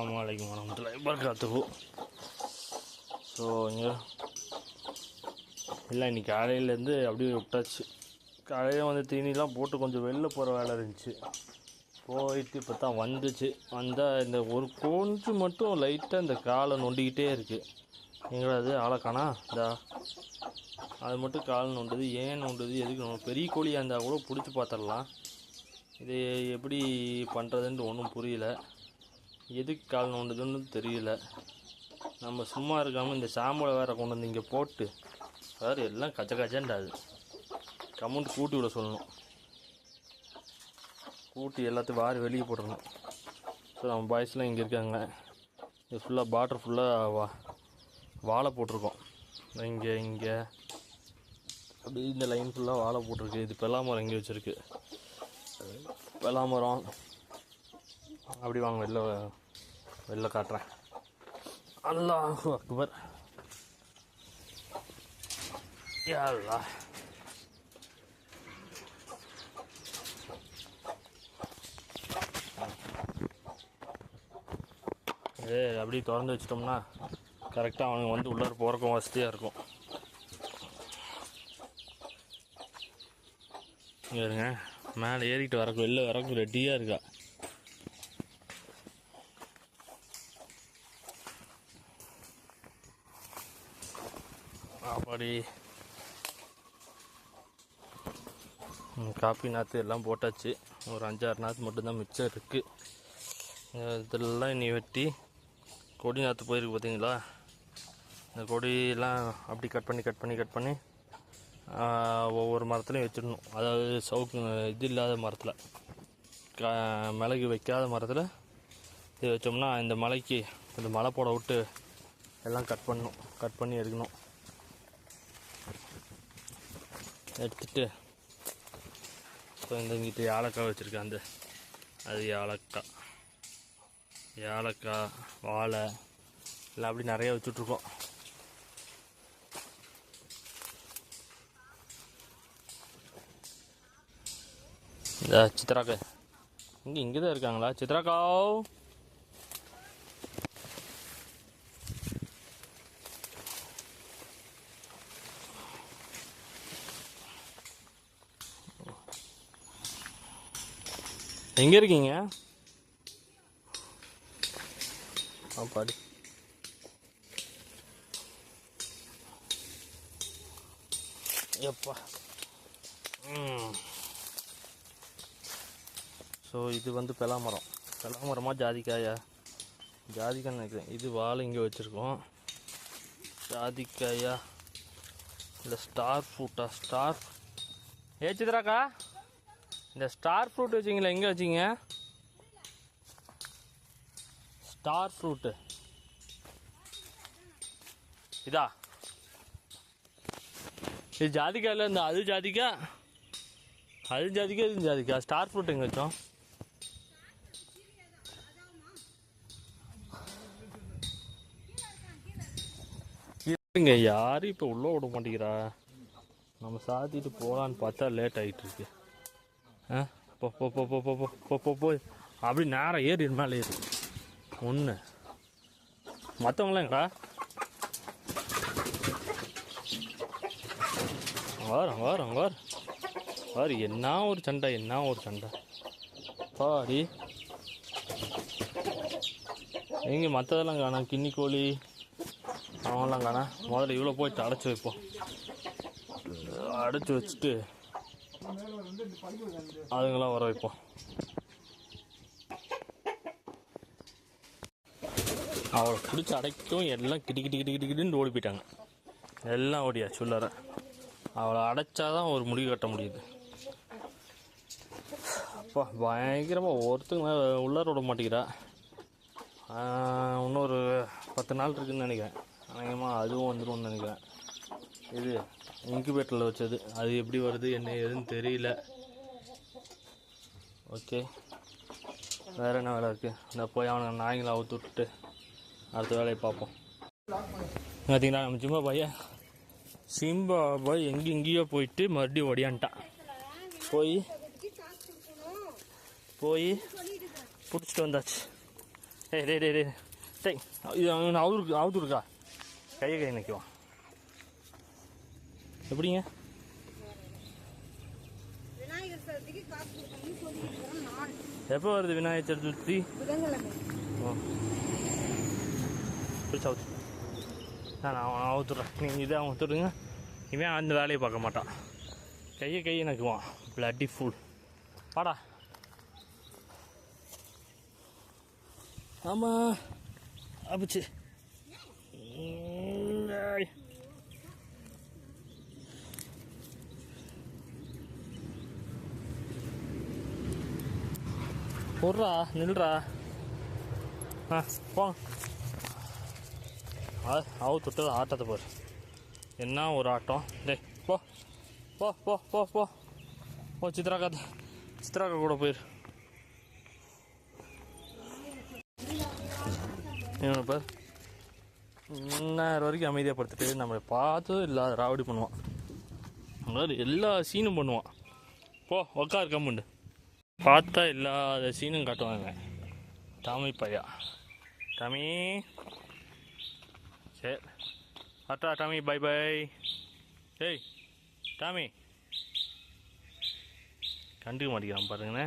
அஸ்லாம் வலைக்கம் வரமத்துல்லாஹி வபரகாத்துஹு ஸோ இங்கே இல்லை இன்னைக்கு காலையிலேருந்து அப்படியே விட்டாச்சு. காலையில் வந்து தீனிலாம் போட்டு கொஞ்சம் வெளில போகிற வேலை இருந்துச்சு. போயிட்டு இப்போ தான் வந்துச்சு. வந்தால் இந்த ஒரு கொஞ்சம் மட்டும் லைட்டாக இந்த காலை நொண்டிக்கிட்டே இருக்குது எங்களது அது ஆளக்கானா இந்த. அது மட்டும் கால் நோண்டுது ஏன் நோண்டுது? எதுக்கு நோ? பெரிய கோழியாக இருந்தால் கூட பிடிச்சி பார்த்துடலாம். இது எப்படி பண்ணுறதுன்ட்டு ஒன்றும் புரியல. எதுக்கு கால் நோண்டுதுன்னு தெரியல. நம்ம சும்மா இருக்காமல் இந்த சாம்பலை வேற கொண்டு வந்து இங்கே போட்டு வேறு எல்லாம் கச்ச கச்சண்டாது கமெண்ட் கூட்டி விட சொல்லணும். கூட்டி எல்லாத்தையும் வாரி வெளியே போட்டுடணும் ஸோ நம்ம பாய்ஸ்லாம் இங்கே இருக்காங்க. இது ஃபுல்லாக பாட்ரு ஃபுல்லாக வா வாழை போட்டிருக்கோம். இங்கே இங்கே. அப்படி இந்த லைன் ஃபுல்லாக வாழை போட்டிருக்கு. இது பெல்லாமரம் இங்கே வச்சுருக்கு. பெல்லாமரம். அப்படி வாங்க வெளில வெளில காட்டுறேன். அல்லாஹு அக்பர். யா ஏ அப்படியே திறந்து வச்சிட்டோம்னா கரெக்டாக அவனுங்க வந்து உள்ளார போகிறக்கும் வசதியாக இருக்கும். இங்கே இருங்க மேலே ஏறிக்கிட்டு வரக்கு வெளில வரக்கும் ரெடியாக இருக்கா. அப்படி காப்பி நாற்று எல்லாம் போட்டாச்சு. ஒரு அஞ்சாறு நாற்று மட்டும்தான் மிச்சம் இருக்குது இதெல்லாம் இனி வெட்டி கொடி நாற்று போயிருக்கு பார்த்தீங்களா இந்த கொடியெல்லாம் அப்படி கட் பண்ணி கட் பண்ணி கட் பண்ணி ஒவ்வொரு மரத்துலையும் வச்சிடணும். அதாவது சவுக்கு இது இல்லாத மரத்தில். க மிளகு வைக்காத மரத்தில் இது வச்சோம்னா இந்த மலைக்கு இந்த மலை போட விட்டு எல்லாம் கட் பண்ணணும். கட் பண்ணி எடுக்கணும். எடுத்துட்டு இப்போ இந்த இங்கிட்ட ஏலக்காய் வச்சுருக்கேன் அந்த அது ஏலக்காய். ஏலக்காய் வாழை எல்லாம் அப்படி நிறைய வச்சுட்ருக்கோம். இந்த சித்ராக்கு. இங்கே இங்கே தான் இருக்காங்களா? சித்ராக்காவ் எங்கே இருக்கீங்க? ஆ பாடி. எப்பா. ஸோ இது வந்து பெலாமரம். பெலாமரமாக ஜாதிக்காயா? ஜாதிக்காய் நினைக்கிறேன். இது வாழை இங்கே வச்சுருக்கோம். ஜாதிக்காயா? இல்லை ஸ்டார் ஃப்ரூட்டா ஸ்டார் ஏ சித்ராக்கா? இந்த ஸ்டார் ஃப்ரூட் வச்சிங்களா எங்கே வச்சிங்க? ஸ்டார் ஃப்ரூட்டு இதா? இது ஜாதிக்காயில் இந்த அது ஜாதிக்கா? அது ஜாதிக்கா இது ஜாதிக்கா? ஸ்டார் ஃப்ரூட் எங்கே வச்சோம்? இருங்க யாரும் இப்போ உள்ளே விட மாட்டேங்கிறா? நம்ம சாத்திட்டு போகலான்னு பார்த்தா லேட் ஆகிட்டு இருக்கு. போ போ போ போ போ போ போ போ அப்படி நேரம் ஏறி மேலே ஏறி. ஒன்று மற்றவங்களாம் எங்கடா? வரும் வார் வரும் என்ன ஒரு சண்டை என்ன ஒரு சண்டை. பாடி எங்கே மற்றதெல்லாம் காணா? கிண்ணி கோழி. அவங்களாம் காணா? முதல்ல இவ்வளோ போயிட்டு அடைச்சி வைப்போம். அடைச்சி வச்சுட்டு அதுங்களாம் வர வைப்போம். அவளை பிடிச்சி அடைக்கும் எல்லாம் கிடி கிடி கிடி கிட்டி கிட்டின்னு ஓடி போயிட்டாங்க. எல்லாம் ஓடியா உள்ளார அவளை அடைச்சாதான் ஒரு முடிவு கட்ட முடியுது. அப்பா பயங்கரமாக ஒருத்தங்க உள்ளார விட மாட்டேங்கிறா. இன்னொரு பத்து நாள் இருக்குதுன்னு நினைக்கிறேன். அநேகமாக அதுவும் வந்துடும்னு நினைக்கிறேன். இது இன்குபேட்டரில் வச்சது. அது எப்படி வருது என்ன ஏதுன்னு தெரியல. ஓகே வேறு என்ன வேலை இருக்குது இந்த போய் அவனை நாய்களை அவுத்து விட்டுட்டு அடுத்த வேலையை பார்ப்போம். பார்த்தீங்களா நம்ம சிம்மா பையன் சிம்பா பாய் எங்கே எங்கேயோ போயிட்டு மறுபடியும் ஒடியான்ட்டான் போய் போய் பிடிச்சிட்டு வந்தாச்சு. ஏய் டே டே டே டேய் இது அவன் அவருக்கு அவுத்து இருக்கா கையை கை நிற்குவான் எப்படிங்க? எப்போ வருது விநாயகர் சதுர்த்தி? அவுத்து நான் அவன் அவுத்துட்றேன் நீங்கள் இதை அவன் அவுத்துடுங்க. இவன் அந்த வேலையை பார்க்க மாட்டான். கையை கையை நக்குவான். பிளட்டி ஃபுல் வாடா. ஆமாம் அப்பிச்சு போடுறா நில்றா. ஆ போ. ஆ அவு தொட்டு ஆட்டத்தை போர். என்ன ஒரு ஆட்டம். டேய் போ. போ போ போ போ. போ சித்ராக்கா சித்ராக்கா கூட போயிரு. இவனை பார். நேரம் வரைக்கும் அமைதியாக படுத்துட்டு நம்மளை பார்த்து இல்லாத ராவடி பண்ணுவான். அதாவது எல்லா சீனும் பண்ணுவான். போ உக்கார் கம்முண்டு பார்த்தா இல்லாத சீனும் காட்டுவாங்க. தாமி பையா. டாமி சரி. அட்டா டாமி பை பை ஏய் டாமி கண்டுக்க மாட்டேங்கிறான் பாருங்கண்ணே.